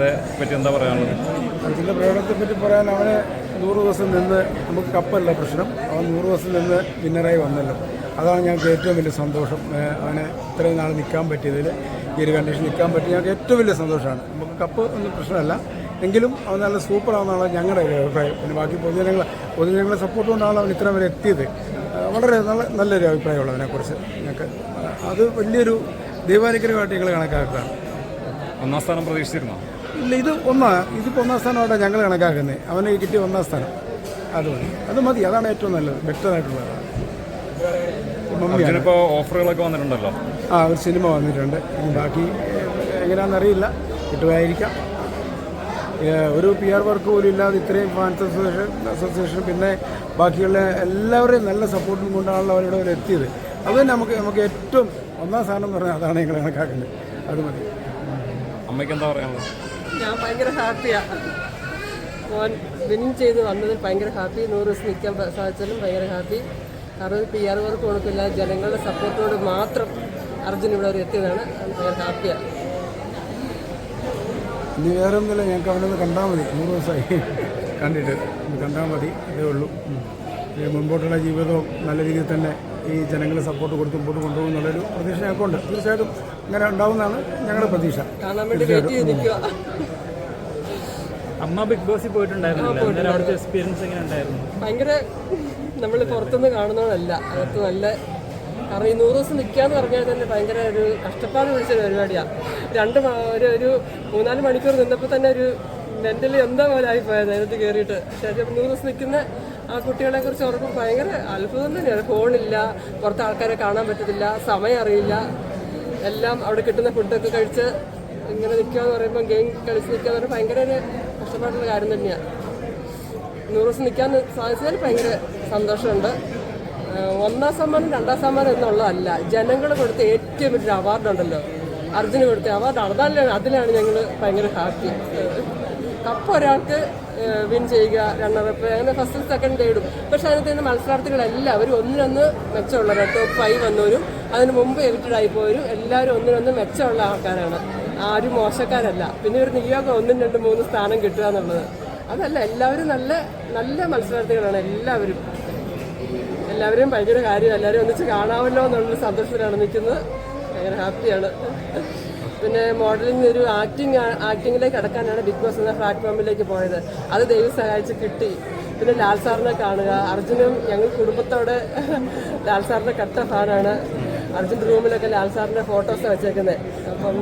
പ്രകടനത്തെ പറ്റി എന്താ പറയാനുള്ളത്? അർജുന്റെ പ്രകടനത്തെ പറ്റി പറയാൻ അവന് നൂറ് ദിവസം നിന്ന് നമുക്ക് കപ്പല്ല പ്രശ്നം. അവൻ നൂറ് ദിവസം നിന്ന് വിന്നറായി വന്നല്ലോ. അതാണ് ഞങ്ങൾക്ക് ഏറ്റവും വലിയ സന്തോഷം. അവനെ ഇത്രയും നാൾ നിൽക്കാൻ പറ്റിയതിൽ ഈ ഒരു കണ്ടീഷൻ നിൽക്കാൻ പറ്റി ഞങ്ങൾക്ക് ഏറ്റവും വലിയ സന്തോഷമാണ്. നമുക്ക് കപ്പ് ഒന്നും പ്രശ്നമല്ല. എങ്കിലും അവൻ നല്ല സൂപ്പറാണെന്നാണ് ഞങ്ങളുടെ ഒരു അഭിപ്രായം. പിന്നെ ബാക്കി പൊതുജനങ്ങൾ പൊതുജനങ്ങളെ സപ്പോർട്ട് കൊണ്ടാണ് അവൻ ഇത്ര വരെ എത്തിയത്. വളരെ നല്ല നല്ലൊരു അഭിപ്രായമുള്ള അതിനെക്കുറിച്ച് ഞങ്ങൾക്ക്. അത് വലിയൊരു ദൈവാനുഗ്രഹമായിട്ട് ഞങ്ങൾ കണക്കാക്കുകയാണ്. ഒന്നാം സ്ഥാനം പ്രതീക്ഷിച്ചിരുന്നോ? ഇല്ല ഇത് ഒന്നാ ഇതിപ്പോൾ ഒന്നാം സ്ഥാനമായിട്ടാണ് ഞങ്ങൾ കണക്കാക്കുന്നത് അവന് കിട്ടിയ ഒന്നാം സ്ഥാനം. അത് മതി അത് മതി. അതാണ് ഏറ്റവും നല്ലത്. ബെറ്റർ ആയിട്ടുള്ളത് മമ്മിയാണ്. അർജുനിപ്പോൾ ഓഫറുകളൊക്കെ വന്നിട്ടുണ്ടല്ലോ? ആ ഒരു സിനിമ വന്നിട്ടുണ്ട്. ഇനി ബാക്കി എങ്ങനെയാണെന്ന് അറിയില്ല. കിട്ടുമായിരിക്കാം. ഒരു പി ആർ വർക്ക് പോലും ഇല്ലാതെ ഇത്രയും ഫാൻസ് അസോസിയേഷൻ അസോസിയേഷൻ പിന്നെ ബാക്കിയുള്ള എല്ലാവരെയും നല്ല സപ്പോർട്ടും കൊണ്ടാണല്ലോ അവരുടെ അവർ എത്തിയത്. അത് തന്നെ നമുക്ക് നമുക്ക് ഏറ്റവും ഒന്നാം സ്ഥാനം എന്ന് പറഞ്ഞാൽ അതാണ് ഞങ്ങൾ കണക്കാക്കുന്നത്. അത് മതി. അമ്മയ്ക്ക് എന്താ പറയാനുള്ളത്? ഞാൻ ഭയങ്കര ഹാപ്പിയാണ് മോൻ വിൻ ചെയ്ത് വന്നതിൽ ഭയങ്കര ഹാപ്പി. നൂറ് ദിവസം നിൽക്കാൻ സാധിച്ചാലും ഭയങ്കര ഹാപ്പി. കാരണം പി ആർ വർക്ക് കൊടുക്കില്ല. ജനങ്ങളുടെ സപ്പോർട്ടോട് മാത്രം അർജുൻ ഇവിടെ വരെ എത്തിയതാണ്. ഭയങ്കര ഹാപ്പിയാണ് ഇനി വേറെ ഒന്നുമില്ല. ഞങ്ങൾക്ക് അവനൊന്ന് കണ്ടാൽ മതി. നൂറ് ദിവസമായി. കണ്ടിട്ട്. കണ്ടാൽ മതി. അതേ ഉള്ളൂ. മുൻപോട്ടുള്ള ജീവിതവും നല്ല രീതിയിൽ തന്നെ ഈ ജനങ്ങളെ സപ്പോർട്ട് കൊടുത്ത് മുമ്പോട്ട് കൊണ്ടുപോകും എന്നുള്ളൊരു പ്രതീക്ഷ ഞങ്ങൾക്കുണ്ട്. തീർച്ചയായിട്ടും ഇങ്ങനെ ഉണ്ടാവുന്നതാണ് ഞങ്ങളുടെ പ്രതീക്ഷ. കാണാൻ വേണ്ടി വെയിറ്റ് അമ്മ ബിഗ് ബോസിൽ പോയിട്ടുണ്ടായിരുന്നു അവിടുത്തെ എക്സ്പീരിയൻസ് എങ്ങനെ ഉണ്ടായിരുന്നു? ഭയങ്കര നമ്മൾ പുറത്തുനിന്ന് കാണുന്നതല്ല. അകത്ത് നല്ല കാരണം ഈ നൂറ് ദിവസം നിൽക്കാന്ന് പറഞ്ഞാൽ തന്നെ ഭയങ്കര ഒരു കഷ്ടപ്പാട് പിടിച്ചൊരു പരിപാടിയാണ് രണ്ട് ഒരു ഒരു മൂന്നാൽ മണിക്കൂർ നിന്നപ്പോൾ തന്നെ ഒരു മെന്റലി എന്താ പോലെ ആയിപ്പോയത് അതിനകത്ത് കയറിയിട്ട് പക്ഷേ നൂറ് ദിവസം നിൽക്കുന്ന ആ കുട്ടികളെ കുറിച്ച് ഓർക്കുമ്പോൾ ഭയങ്കര അത്ഭുതം തന്നെയാണ്. ഫോണില്ല പുറത്ത് ആൾക്കാരെ കാണാൻ പറ്റത്തില്ല സമയം അറിയില്ല. എല്ലാം അവിടെ കിട്ടുന്ന ഫുഡൊക്കെ കഴിച്ച് ഇങ്ങനെ നിൽക്കുക എന്ന് പറയുമ്പോൾ ഗെയിം കളിച്ച് നിൽക്കുക എന്ന് പറയുമ്പോൾ ഭയങ്കര ഒരു കഷ്ടപ്പാടുള്ള കാര്യം തന്നെയാണ് നൂറ് ദിവസം നിൽക്കാൻ സാധിച്ചതിൽ ഭയങ്കര സന്തോഷമുണ്ട്. ഒന്നാം സമ്മാനം രണ്ടാം സമ്മാനം എന്നുള്ളതല്ല ജനങ്ങൾ കൊടുത്ത ഏറ്റവും വലിയൊരു അവാർഡുണ്ടല്ലോ അർജുന് കൊടുത്ത അവാർഡ് അതാണ് അതിലാണ് ഞങ്ങൾ ഭയങ്കര ഹാപ്പി കപ്പ് ഒരാൾക്ക് വിൻ ചെയ്യുക റണ്ണറപ്പ് അങ്ങനെ ഫസ്റ്റ് സെക്കൻഡ് തേർഡും പക്ഷെ അതിനകത്ത് നിന്ന് മത്സരാർത്ഥികളെല്ലാവരും ഒന്നിനൊന്ന് മെച്ചമുള്ളവരാണ് ടോപ്പ് ഫൈവ് വന്നവരും അതിന് മുമ്പ് എവിറ്റഡ് ആയി പോയവരും എല്ലാവരും ഒന്നിനൊന്ന് മെച്ചമുള്ള ആൾക്കാരാണ്. ആരും മോശക്കാരല്ല. പിന്നെ ഒരു നിയോഗം ഒന്നും രണ്ടും മൂന്ന് സ്ഥാനം കിട്ടുക എന്നുള്ളത്. അതല്ല എല്ലാവരും നല്ല നല്ല മത്സരാർത്ഥികളാണ് എല്ലാവരും. എല്ലാവരും ഭയങ്കര കാര്യം. എല്ലാവരും ഒന്നിച്ച് കാണാമല്ലോ എന്നുള്ള സന്തോഷത്തിലാണ് നിൽക്കുന്നത്. ഭയങ്കര ഹാപ്പിയാണ് പിന്നെ മോഡലിംഗ് ഒരു ആക്ടിങ് ആക്ടിങ്ങിലേക്ക് കടക്കാനാണ് ബിഗ് ബോസ് എന്ന പ്ലാറ്റ്ഫോമിലേക്ക് പോയത്. അത് ദൈവം സഹായിച്ച് കിട്ടി. പിന്നെ ലാൽ സാറിനെ കാണുക. അർജുനും ഞങ്ങൾ കുടുംബത്തോടെ ലാൽ സാറിന്റെ കട്ട ഫാനാണ്. അർജുൻ റൂമിലൊക്കെ ലാൽ സാറിന്റെ ഫോട്ടോസ് വെച്ചേക്കുന്നത് അപ്പം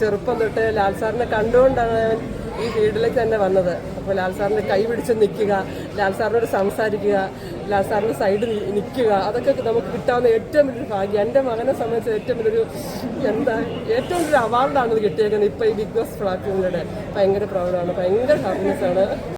ചെറുപ്പം തൊട്ട് ലാൽ സാറിനെ കണ്ടുകൊണ്ടാണ് ഈ ഫീൽഡിലേക്ക് തന്നെ വന്നത്. അപ്പോൾ ലാൽ സാറിന്റെ കൈ പിടിച്ച് നിൽക്കുക ലാൽ സാറിനോട് സംസാരിക്കുക ലാൽ സാറിന്റെ സൈഡിൽ നിൽക്കുക അതൊക്കെ നമുക്ക് കിട്ടാവുന്ന ഏറ്റവും വലിയൊരു ഭാഗ്യം. എന്റെ മകനെ സംബന്ധിച്ച് ഏറ്റവും വലിയൊരു എന്താ ഏറ്റവും വലിയൊരു അവാർഡാണ് ഇത് കിട്ടിയേക്കുന്നത്. ഇപ്പോൾ ഈ ബിഗ് ബോസ് പ്ലാറ്റ്ഫോമിലൂടെ ഭയങ്കര പ്രൗഡാണ് ഭയങ്കര ഹാപ്പിനെസ് ആണ്.